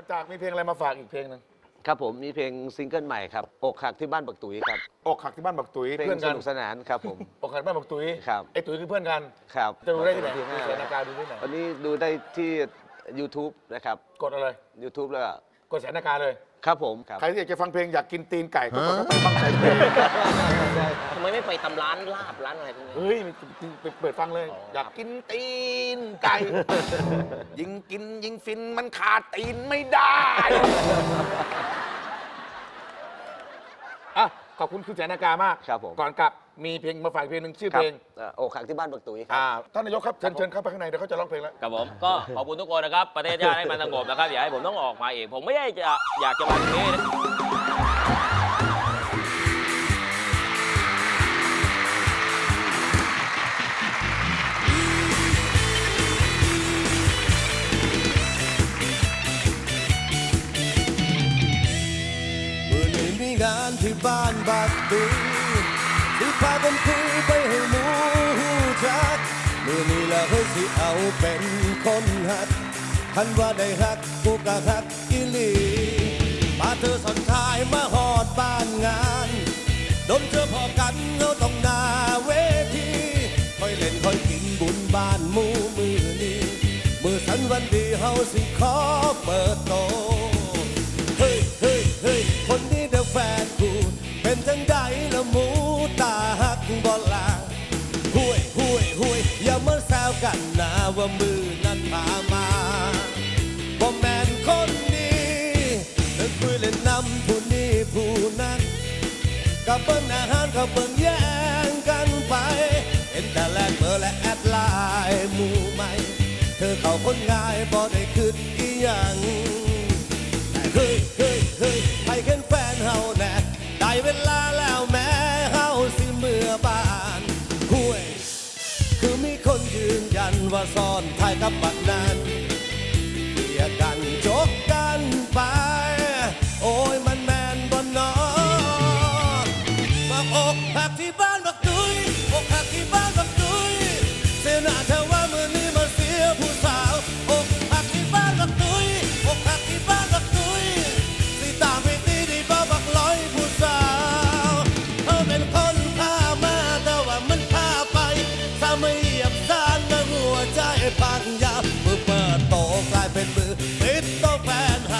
อจากมีเพลงอะไรมาฝากอีกเพลงหนึงครับผมมีเพลงซิงเกิลใหม่ครับอกหักที่บ้านบักตุ๋ยครับอกหักที่บ้านบักตุ๋ยเพลงเพื่อนสกันนุกสนานครับผม อกหักที่บ้านบักตุ๋ยครับ ไอ้ตุ๋ยคือเพื่อนกัน ครับจะดูได้ที่ไหนที่มีห้าเสียนาการดูที่ไหนวันนี้ดูได้ที่ YouTube นะครับ กดอะไร YouTube แล้วก็กดเสียนาการเลย ครับผมครับใครที่อยากจะฟังเพลงอยากกินตีนไก่ก็กดเข้าไปฟังใส่เพลงทำไมไม่ไปตำร้านลาบร้านอะไรพวกนี้ เฮ้ยไปเปิดฟังเลยอ๋ออยากกินตีนไก่ ยิงกินยิงฟินมันขาดตีนไม่ได้อะขอบคุณคุณแสนากามาก ครับผม ก่อนกลับ มีเพลงมาฝากเพลงหนึ่งชื่อครัเพบลงเอ่ออกหักที่บ้านบักตุ๋ยครับ อ่าท่านนายกครับเชิญเชิญเข้าไปข้างในเดี๋ยวเขาจะร้องเพลงแล้ว ครับผมก็ขอบคุณทุกคนนะครับ ประเทศชาติให้มันสงบนะครับอย่าให้ผมต้องออกมาเองผมไม่ได้จะอยากจะมาตรงนี้นะมื่อนี้มีงานที่บ้านบาดตือสิ พากันคุยไปให้หมูหูจักมื่อนี้ละเฮ้ยสิเอาเป็นคนหักคันว่าได้หักกูกะหักอีหลีพาเธอสอนทายมาหอดบ้านงานโดนเจอพอกันเงาต้องนาเวทีคอยเล่นคอยกินบุญบ้านหมูมือนี้มือสันวันดีเฮาสิขอ บ่ลาห่วยห่วยห่วยอย่ามาแซวกันนะว่ามือนั้นพามาบ่แมนคนนี้เดินคุยเล่นนำผู้นี้ผู้นั้นกับเบิ้งอาหารกับเบิ้งแย่งกันไป เห็นแต่แลกเบอร์และแอดไลน์หมู่ใหม่ เธอเขาคนง่ายบ่ได้คิดอีหยัง ว่าซ่อนท้ายกับบักนั้นเกลียกันจ กับสารในหัวใจปัญญาเมื่อเปิดโตกลายเป็นมือปิดโตแฟนหา